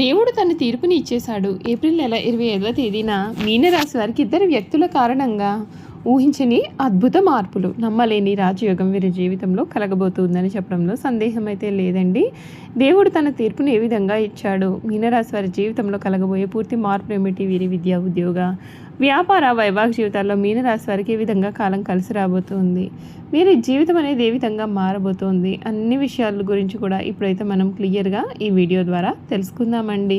దేవుడు తన తీర్పుని ఇచ్చేశాడు. ఏప్రిల్ నెల ఇరవై ఐదవ తేదీన మీనరాశి వారికి ఇద్దరు వ్యక్తుల కారణంగా ఊహించని అద్భుత మార్పులు నమ్మలేని రాజయోగం వీరి జీవితంలో కలగబోతుందని చెప్పడంలో సందేహం అయితే లేదండి. దేవుడు తన తీర్పును ఏ విధంగా ఇచ్చాడు? మీనరాశి వారి జీవితంలో కలగబోయే పూర్తి మార్పులు ఏమిటి? వీరి విద్యా ఉద్యోగ వ్యాపార వైవాహిక జీవితాల్లో మీనరాశి వారికి ఏ విధంగా కాలం కలిసి రాబోతుంది. వీరి జీవితం అనేది ఏ విధంగా మారబోతోంది? అన్ని విషయాల గురించి కూడా ఇప్పుడైతే మనం క్లియర్గా ఈ వీడియో ద్వారా తెలుసుకుందామండి.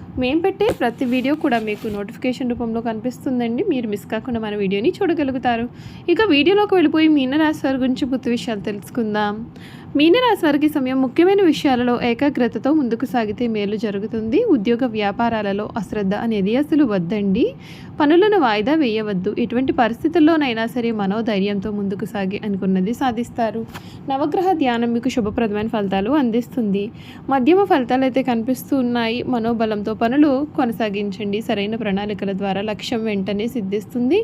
మేము పెట్టే ప్రతి వీడియో కూడా మీకు నోటిఫికేషన్ రూపంలో కనిపిస్తుందండి. మీరు మిస్ కాకుండా మన వీడియోని చూడగలుగుతారు. ఇక వీడియోలోకి వెళ్ళిపోయి మీనరాశి వారి గురించి పూర్తి విషయాలు తెలుసుకుందాం. మీనరాశి వారికి సమయం ముఖ్యమైన విషయాలలో ఏకాగ్రతతో ముందుకు సాగితే మేలు జరుగుతుంది. ఉద్యోగ వ్యాపారాలలో అశ్రద్ధ అనేది అసలు వద్దండి. పనులను వాయిదా వేయవద్దు. ఎటువంటి పరిస్థితుల్లోనైనా సరే మనోధైర్యంతో ముందుకు సాగి అనుకున్నది సాధిస్తారు. నవగ్రహ ధ్యానం మీకు శుభప్రదమైన ఫలితాలు అందిస్తుంది. మధ్యమ ఫలితాలు అయితే కనిపిస్తూ ఉన్నాయి. మనోబలంతో పనులు కొనసాగించండి. సరైన ప్రణాళికల ద్వారా లక్ష్యం వెంటనే సిద్ధిస్తుంది.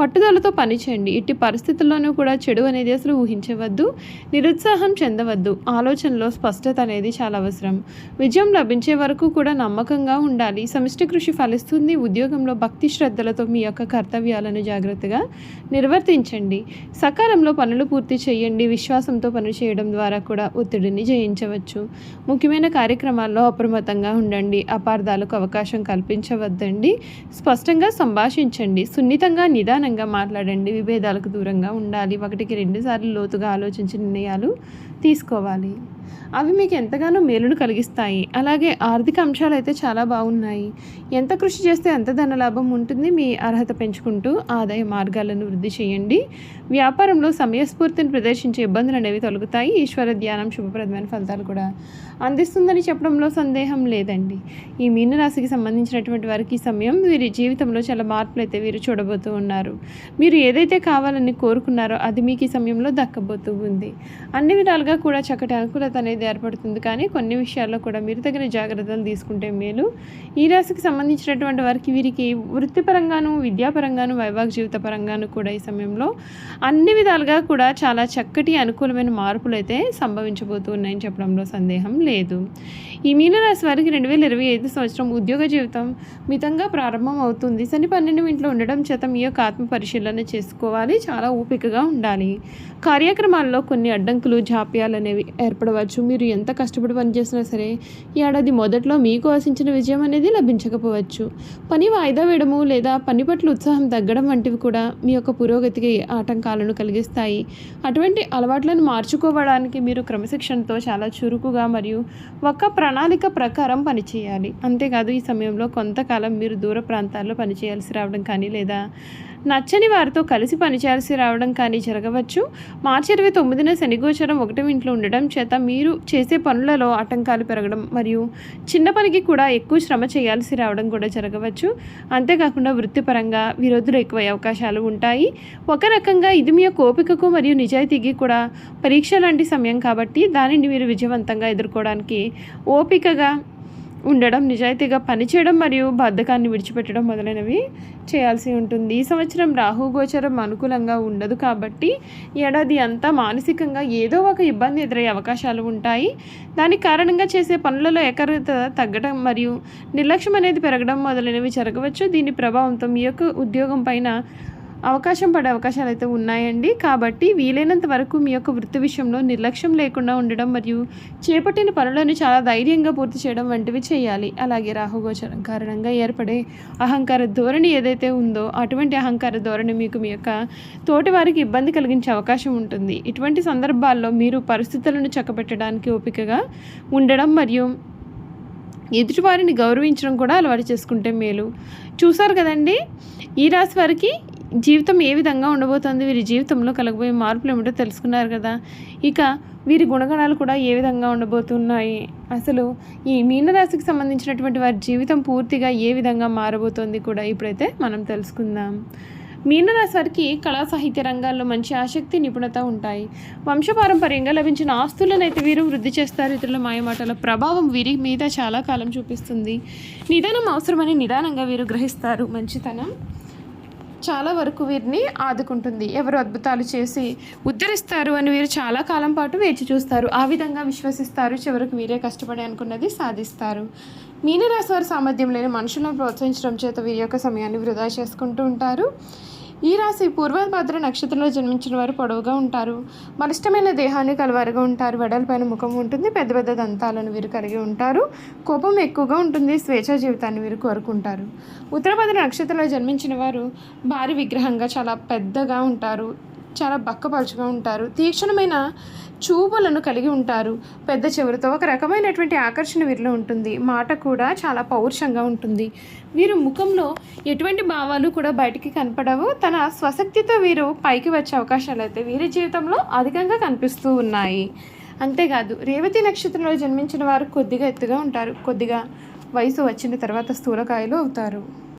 పట్టుదలతో పనిచేయండి. ఇట్టి పరిస్థితుల్లోనూ కూడా చెడు అనేది అసలు ఊహించవద్దు. నిరుత్సాహం చెందవద్దు. ఆలోచనలో స్పష్టత అనేది చాలా అవసరం. విజయం లభించే వరకు కూడా నమ్మకంగా ఉండాలి. సమిష్టి కృషి ఫలిస్తుంది. ఉద్యోగంలో భక్తి శ్రద్ధలతో మీ యొక్క కర్తవ్యాలను జాగ్రత్తగా నిర్వర్తించండి. సకాలంలో పనులు పూర్తి చేయండి. విశ్వాసంతో పని చేయడం ద్వారా కూడా ఒత్తిడిని జయించవచ్చు. ముఖ్యమైన కార్యక్రమాల్లో అప్రమత్తంగా ఉండండి. అపార్థాలకు అవకాశం కల్పించవద్దండి. స్పష్టంగా సంభాషించండి. సున్నితంగా నిదానంగా మాట్లాడండి. విభేదాలకు దూరంగా ఉండాలి. ఒకటికి రెండుసార్లు లోతుగా ఆలోచించి నిర్ణయాలు తీసుకోవాలి. అవి మీకు ఎంతగానో మేలును కలిగిస్తాయి. అలాగే ఆర్థిక అంశాలు అయితే చాలా బాగున్నాయి. ఎంత కృషి చేస్తే ఎంత ధనలాభం ఉంటుంది. మీ అర్హత పెంచుకుంటూ ఆదాయ మార్గాలను వృద్ధి చేయండి. వ్యాపారంలో సమయస్ఫూర్తిని ప్రదర్శించే ఇబ్బందులు అనేవి తొలగుతాయి. ఈశ్వర ధ్యానం శుభప్రదమైన ఫలితాలు కూడా అందిస్తుందని చెప్పడంలో సందేహం లేదండి. ఈ మీనరాశికి సంబంధించినటువంటి వారికి ఈ సమయం వీరి జీవితంలో చాలా మార్పులు అయితే వీరు చూడబోతూ ఉన్నారు. మీరు ఏదైతే కావాలని కోరుకున్నారో అది మీకు ఈ సమయంలో దక్కబోతూ ఉంది. అన్ని విధాలుగా కూడా చక్కటి అనుకూలత అనేది ఏర్పడుతుంది. కానీ కొన్ని విషయాల్లో కూడా మీరు తగిన జాగ్రత్తలు తీసుకుంటే మేలు. ఈ రాశికి సంబంధించినటువంటి వారికి వీరికి వృత్తిపరంగాను విద్యాపరంగాను వైవాహిక జీవిత పరంగాను కూడా ఈ సమయంలో అన్ని విధాలుగా కూడా చాలా చక్కటి అనుకూలమైన మార్పులు అయితే సంభవించబోతూ ఉన్నాయని చెప్పడంలో సందేహం లేదు. ఈ మీనరాశి వారికి రెండు వేల ఇరవై ఐదు సంవత్సరం ఉద్యోగ జీవితం మితంగా ప్రారంభం అవుతుంది. శని పన్నెండు ఇంట్లో ఉండడం చేత మీ యొక్క ఆత్మ పరిశీలన చేసుకోవాలి. చాలా ఓపికగా ఉండాలి. కార్యక్రమాల్లో కొన్ని అడ్డంకులు జాప్యాలు అనేవి ఏర్పడవచ్చు మీరు ఎంత కష్టపడి పనిచేసినా సరే ఈ ఏడాది మొదట్లో మీకు ఆశించిన విజయం అనేది లభించకపోవచ్చు. పని వాయిదా వేయడము లేదా పని పట్ల ఉత్సాహం తగ్గడం వంటివి కూడా మీ యొక్క పురోగతికి ఆటంకాలను కలిగిస్తాయి. అటువంటి అలవాట్లను మార్చుకోవడానికి మీరు క్రమశిక్షణతో చాలా చురుకుగా మరియు ఒక ప్రణాళిక ప్రకారం పనిచేయాలి. అంతేకాదు ఈ సమయంలో కొంతకాలం మీరు దూర ప్రాంతాల్లో పనిచేయాల్సి రావడం కానీ లేదా నచ్చని వారితో కలిసి పనిచేయాల్సి రావడం కానీ జరగవచ్చు. మార్చి ఇరవై తొమ్మిదిన శనిగోచరం ఒకటి ఇంట్లో ఉండడం చేత మీరు చేసే పనులలో ఆటంకాలు పెరగడం మరియు చిన్న పనికి కూడా ఎక్కువ శ్రమ చేయాల్సి రావడం కూడా జరగవచ్చు. అంతేకాకుండా వృత్తిపరంగా విరోధులు ఎక్కువ అవకాశాలు ఉంటాయి. ఒక రకంగా ఇది మీ యొక్క ఓపికకు మరియు నిజాయితీకి కూడా పరీక్ష లాంటి సమయం కాబట్టి దానిని మీరు విజయవంతంగా ఎదుర్కోవడానికి ఓపికగా ఉండడం నిజాయితీగా పనిచేయడం మరియు బద్ధకాన్ని విడిచిపెట్టడం మొదలైనవి చేయాల్సి ఉంటుంది. ఈ సంవత్సరం రాహు గోచరం అనుకూలంగా ఉండదు కాబట్టి ఏడాది అంతా మానసికంగా ఏదో ఒక ఇబ్బంది ఎదురయ్యే అవకాశాలు ఉంటాయి. దానికి కారణంగా చేసే పనులలో ఏకాగ్రత తగ్గడం మరియు నిర్లక్ష్యం అనేది పెరగడం మొదలైనవి జరగవచ్చు. దీని ప్రభావంతో మీ యొక్క ఉద్యోగం పైన అవకాశం పడే అవకాశాలు అయితే ఉన్నాయండి. కాబట్టి వీలైనంత వరకు మీ యొక్క వృత్తి విషయంలో నిర్లక్ష్యం లేకుండా ఉండడం మరియు చేపట్టిన పనులను చాలా ధైర్యంగా పూర్తి చేయడం వంటివి చేయాలి. అలాగే రాహుగోచరం కారణంగా ఏర్పడే అహంకార ధోరణి ఏదైతే ఉందో అటువంటి అహంకార ధోరణి మీకు మీ యొక్క తోటి వారికి ఇబ్బంది కలిగించే అవకాశం ఉంటుంది. ఇటువంటి సందర్భాల్లో మీరు పరిస్థితులను చక్కబెట్టడానికి ఓపికగా ఉండడం మరియు ఎదుటివారిని గౌరవించడం కూడా అలవాటు చేసుకుంటే మేలు. చూసారు కదండి? ఈ రాశి వారికి జీవితం ఏ విధంగా ఉండబోతోంది? వీరి జీవితంలో కలగబోయే మార్పులు ఏమిటో తెలుసుకున్నారు కదా. ఇక వీరి గుణగణాలు కూడా ఏ విధంగా ఉండబోతున్నాయి? అసలు ఈ మీనరాశికి సంబంధించినటువంటి వారి జీవితం పూర్తిగా ఏ విధంగా మారబోతోంది కూడా ఇప్పుడైతే మనం తెలుసుకుందాం. మీనరాశి వారికి కళా సాహిత్య రంగాల్లో మంచి ఆసక్తి నిపుణత ఉంటాయి. వంశపారంపర్యంగా లభించిన ఆస్తులను అయితే వీరు వృద్ధి చేస్తారు. ఇతరుల మాయమాటల ప్రభావం వీరి మీద చాలా కాలం చూపిస్తుంది. నిదానం అవసరమని నిదానంగా వీరు గ్రహిస్తారు. మంచితనం చాలా వరకు వీరిని ఆదుకుంటుంది. ఎవరు అద్భుతాలు చేసి ఉద్ధరిస్తారు అని వీరు చాలా కాలం పాటు వేచి చూస్తారు. ఆ విధంగా విశ్వసిస్తారు. చివరకు వీరే కష్టపడి అనుకున్నది సాధిస్తారు. మీనరాశి వారి సామర్థ్యం లేని మనుషులను ప్రోత్సహించడం చేత వీరి యొక్క సమయాన్ని వృధా చేసుకుంటూ ఉంటారు. ఈ రాశి పూర్వభద్ర నక్షత్రంలో జన్మించిన వారు పొడవుగా ఉంటారు. బలిష్టమైన దేహాన్ని కలవారుగా ఉంటారు. వెడల్పైన ముఖం ఉంటుంది. పెద్ద పెద్ద దంతాలను వీరు కలిగి ఉంటారు. కోపం ఎక్కువగా ఉంటుంది. స్వేచ్ఛ జీవితాన్ని వీరు కోరుకుంటారు. ఉత్తరభద్ర నక్షత్రంలో జన్మించిన వారు భారీ విగ్రహంగా చాలా పెద్దగా ఉంటారు. చాలా బక్కపలుచుగా ఉంటారు. తీక్షణమైన చూపులను కలిగి ఉంటారు. పెద్ద చెవులతో ఒక రకమైనటువంటి ఆకర్షణ వీరిలో ఉంటుంది. మాట కూడా చాలా పౌరుషంగా ఉంటుంది. వీరు ముఖంలో ఎటువంటి భావాలు కూడా బయటికి కనపడవు. తన స్వశక్తితో వీరు పైకి వచ్చే అవకాశాలు అయితే వీరి జీవితంలో అధికంగా కనిపిస్తూ ఉన్నాయి. అంతేకాదు రేవతి నక్షత్రంలో జన్మించిన వారు కొద్దిగా ఎత్తుగా ఉంటారు. కొద్దిగా వయసు వచ్చిన తర్వాత స్థూలకాయలు అవుతారు.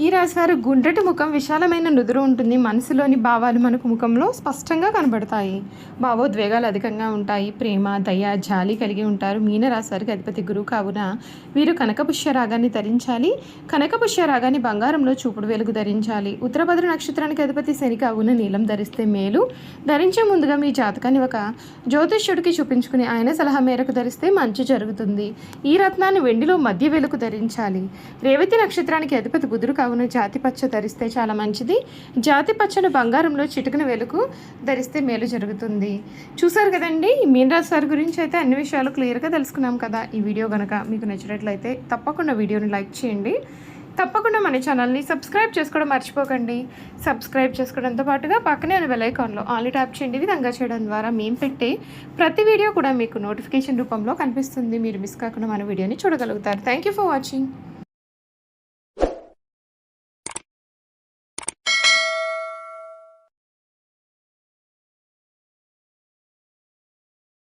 ఈ రాశివారు గుండ్రటి ముఖం విశాలమైన నుదురు ఉంటుంది. మనసులోని భావాలు మనకు ముఖంలో స్పష్టంగా కనబడతాయి. భావోద్వేగాలు అధికంగా ఉంటాయి. ప్రేమ దయ జాలి కలిగి ఉంటారు. మీన వారికి అధిపతి గురువు కావున వీరు కనకపుష్య రాగాన్ని ధరించాలి. కనకపుష్య రాగాన్ని బంగారంలో చూపుడు వెలుగు ధరించాలి. ఉత్తరభద్ర నక్షత్రానికి అధిపతి శని కావున నీలం ధరిస్తే మేలు. ధరించే ముందుగా మీ జాతకాన్ని ఒక జ్యోతిష్యుడికి చూపించుకుని ఆయన సలహా మేరకు ధరిస్తే మంచి జరుగుతుంది. ఈ రత్నాన్ని వెండిలో మధ్య వెలుగు ధరించాలి. రేవతి నక్షత్రానికి అధిపతి బుధుడు కావున జాతి పచ్చ ధరిస్తే చాలా మంచిది. జాతి పచ్చను బంగారంలో చిటికన వెలుగు ధరిస్తే మేలు జరుగుతుంది. చూసారు కదండి? మీనరాజ్ మీనరాశి గురించి అయితే అన్ని విషయాలు క్లియర్గా తెలుసుకున్నాం కదా. ఈ వీడియో కనుక మీకు నచ్చినట్లయితే తప్పకుండా వీడియోని లైక్ చేయండి. తప్పకుండా మన ఛానల్ని సబ్స్క్రైబ్ చేసుకోవడం మర్చిపోకండి. సబ్స్క్రైబ్ చేసుకోవడంతో పాటుగా పక్కనే ఉన్న బెల్ ఐకాన్లో ఆన్లీ ట్యాప్ చేయండి. విధంగా చేయడం ద్వారా మేము పెట్టే ప్రతి వీడియో కూడా మీకు నోటిఫికేషన్ రూపంలో కనిపిస్తుంది. మీరు మిస్ కాకుండా మన వీడియోని చూడగలుగుతారు. Thank you for watching